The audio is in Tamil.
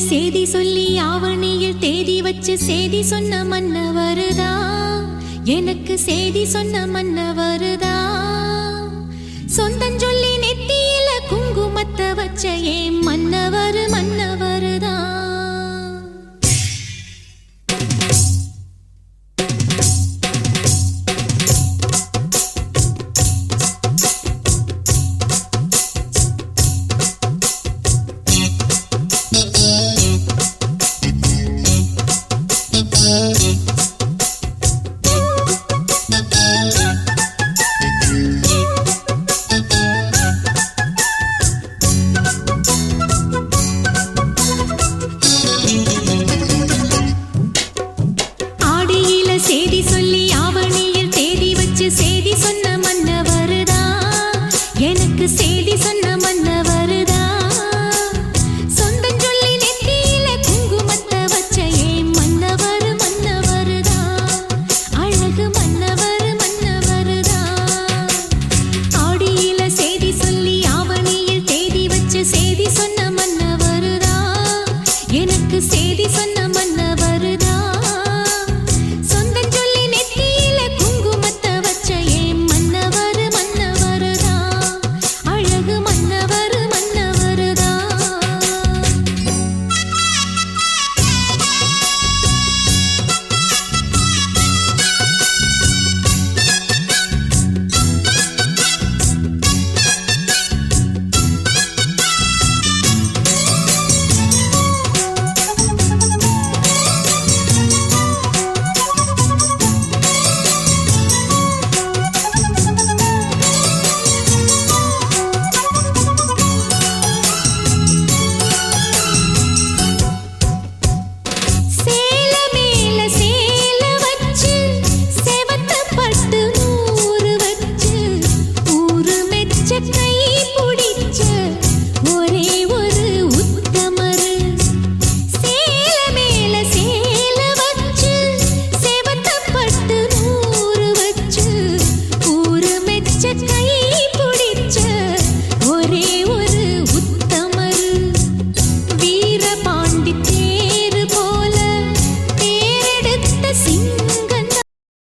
செய்தி சொல்லி ஆவணியில் தேதி வச்சு செய்தி சொன்ன மன்னவருதா? எனக்கு செய்தி சொன்ன மன்னவருதா? சொந்தம் சொல்லி நெத்தியில குங்குமத்தை வச்ச ஏன் மன்னவர் மன்னவர்? her.